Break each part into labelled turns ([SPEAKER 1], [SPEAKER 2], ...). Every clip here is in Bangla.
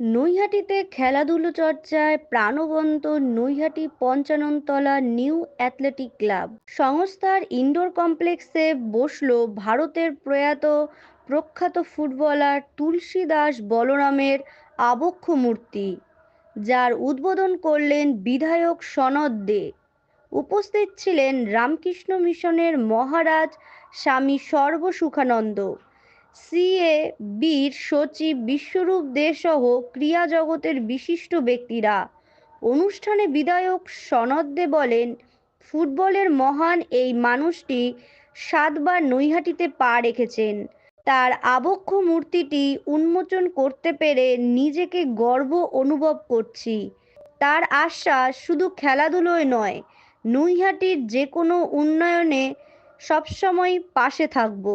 [SPEAKER 1] নৈহাটিতে খেলাধুলো চর্চায় প্রাণবন্ত Naihati Panchanantala new athletic club. সংস্থার ইনডোর কমপ্লেক্সে বসল ভারতের প্রয়াত প্রখ্যাত ফুটবলার তুলসী দাস বলরামের আবক্ষ মূর্তি, যার উদ্বোধন করলেন বিধায়ক সনদ দে। উপস্থিত ছিলেন রামকৃষ্ণ মিশনের মহারাজ স্বামী সর্বসুখানন্দ। সিএ, বীর, সচিব, বিশ্বরূপ দে সহ ক্রীড়া জগতের বিশিষ্ট ব্যক্তিরা। অনুষ্ঠানে বিধায়ক সনদ দে বলেন, ফুটবলের মহান এই মানুষটি সাতবার নৈহাটিতে পা রেখেছেন। তার আবক্ষ মূর্তিটি উন্মোচন করতে পেরে নিজেকে গর্ব অনুভব করছি। তার আশ্বাস শুধু খেলাধুলোয় নয়, নৈহাটির যে কোনো উন্নয়নে সবসময় পাশে থাকব।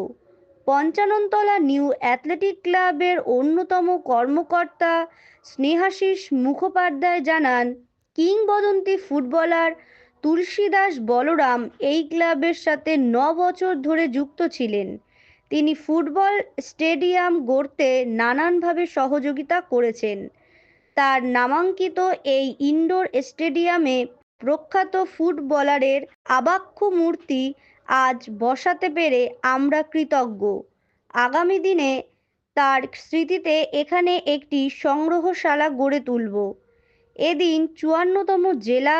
[SPEAKER 1] পঞ্চাননতলা নিউ অ্যাথলেটিক ক্লাবের অন্যতম কর্মকর্তা স্নেহাশিস মুখোপাধ্যায় জানান, কিংবদন্তি ফুটবলার তুলসীদাস বলরাম এই ক্লাবের সাথে ন বছর ধরে যুক্ত ছিলেন। তিনি ফুটবল স্টেডিয়াম গড়তে নানানভাবে সহযোগিতা করেছেন। তার নামাঙ্কিত এই ইনডোর স্টেডিয়ামে প্রখ্যাত ফুটবলারের আবাক্ষ মূর্তি আজ বসাতে পেরে আমরা কৃতজ্ঞ। আগামী দিনে তার স্মৃতিতে এখানে একটি সংগ্রহশালা গড়ে তুলব। এদিন চুয়ান্নতম জেলা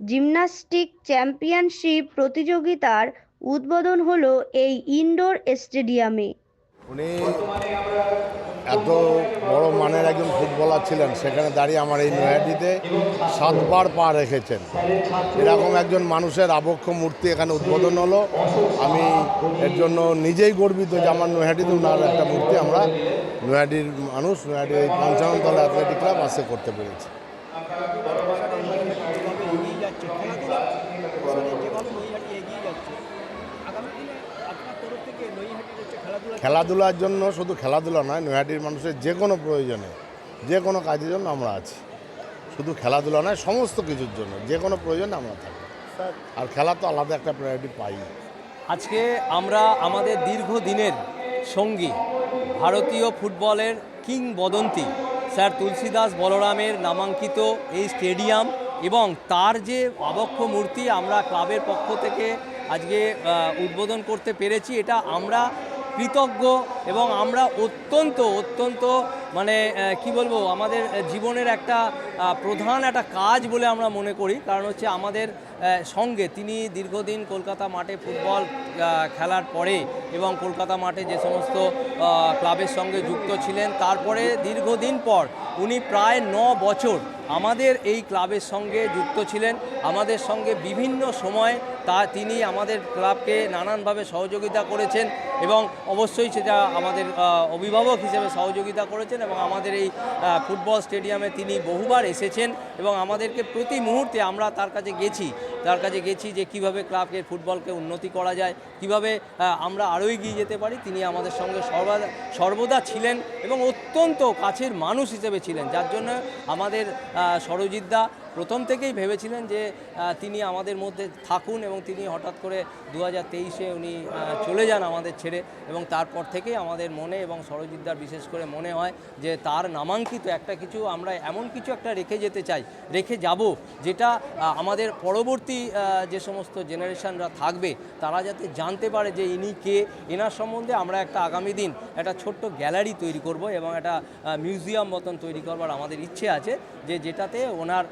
[SPEAKER 1] জিমন্যাস্টিক চ্যাম্পিয়নশিপ প্রতিযোগিতার উদ্বোধন হলো এই ইনডোর স্টেডিয়ামে।
[SPEAKER 2] এত বড় মানের একজন ফুটবলার ছিলেন, সেখানে দাঁড়িয়ে আমার এই নৈহাটিতে সাতবার পা রেখেছেন। এরকম একজন মানুষের আবক্ষ মূর্তি এখানে উদ্বোধন হলো। আমি এর জন্য নিজেই গর্বিত যে আমার নৈহাটিতে ওনার একটা মূর্তি আমরা নৈহাটির মানুষ নৈহাটির এই পঞ্চাননতলা অ্যাথলেটিক ক্লাব আসে করতে পেরেছি
[SPEAKER 3] যেভাবে এগিয়ে যাচ্ছে খেলাধুলার পিছনে যেভাবে নৈহাটি এগিয়ে যাচ্ছে আগামী দিনে আপনার তরফ থেকে নৈহাটির হচ্ছে খেলাধুলা
[SPEAKER 2] খেলাধুলার জন্য শুধু খেলাধুলা নয় নৈহাটির মানুষের যে কোনো প্রয়োজনে যে কোনো কাজের জন্য আমরা আছি। শুধু খেলাধুলা নয় সমস্ত কিছুর জন্য যে কোনো প্রয়োজনে আমরা থাকি। আর খেলা তো আলাদা একটা প্রায়োরিটি পাই।
[SPEAKER 4] আজকে আমরা আমাদের দীর্ঘদিনের সঙ্গী ভারতীয় ফুটবলের কিংবদন্তি স্যার তুলসীদাস বলরামের নামাঙ্কিত এই স্টেডিয়াম এবং তার যে আবক্ষ মূর্তি আমরা ক্লাবের পক্ষ থেকে আজকে উদ্বোধন করতে পেরেছি এটা আমরা কৃতজ্ঞ এবং আমরা অত্যন্ত অত্যন্ত মানে কি বলব, আমাদের জীবনের একটা প্রধান একটা কাজ বলে আমরা মনে করি। কারণ হচ্ছে আমাদের সঙ্গে তিনি দীর্ঘদিন কলকাতা মাঠে ফুটবল খেলার পরে এবং কলকাতা মাঠে যে সমস্ত ক্লাবের সঙ্গে যুক্ত ছিলেন, তারপরে দীর্ঘদিন পর উনি প্রায় ন বছর আমাদের এই ক্লাবের সঙ্গে যুক্ত ছিলেন। আমাদের সঙ্গে বিভিন্ন সময় তা তিনি আমাদের ক্লাবকে নানানভাবে সহযোগিতা করেছেন এবং অবশ্যই সেটা আমাদের অভিভাবক হিসেবে সহযোগিতা করেছেন এবং আমাদের এই ফুটবল স্টেডিয়ামে তিনি বহুবার এসেছেন এবং আমাদেরকে প্রতি মুহূর্তে আমরা তার কাছে গেছি। তার কাছে গেছি যে কীভাবে ক্লাবকে ফুটবলকে উন্নতি করা যায় কীভাবে আমরা আরও এগিয়ে যেতে পারি। তিনি আমাদের সঙ্গে সর্বদা সর্বদা ছিলেন এবং অত্যন্ত কাছের মানুষ হিসেবে ছিলেন যার জন্য আমাদের আহ, সরজিৎদা প্রথম থেকেই ভেবেছিলেন যে তিনি আমাদের মধ্যে থাকুন এবং তিনি হঠাৎ করে দু হাজার তেইশে উনি চলে যান আমাদের ছেড়ে এবং তারপর থেকেই আমাদের মনে এবং সরজিৎদার বিশেষ করে মনে হয় যে, তার নামাঙ্কিত একটা কিছু আমরা এমন কিছু একটা রেখে যেতে চাই, রেখে যাব, যেটা আমাদের পরবর্তী যে সমস্ত জেনারেশনরা থাকবে, তারা যাতে জানতে পারে যে ইনি কে, এনার সম্বন্ধে আমরা একটা আগামী দিন একটা ছোট্ট গ্যালারি তৈরি করব এবং একটা মিউজিয়াম মতন তৈরি করবার আমাদের ইচ্ছে আছে, যে যেটাতে ওনার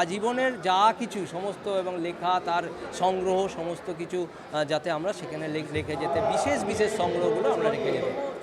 [SPEAKER 4] আজীবনের যা কিছু সমস্ত এবং লেখা, তার সংগ্রহ, সমস্ত কিছু যাতে আমরা সেখানে রেখে যেতে, বিশেষ বিশেষ সংগ্রহগুলো আমরা রেখে যেতে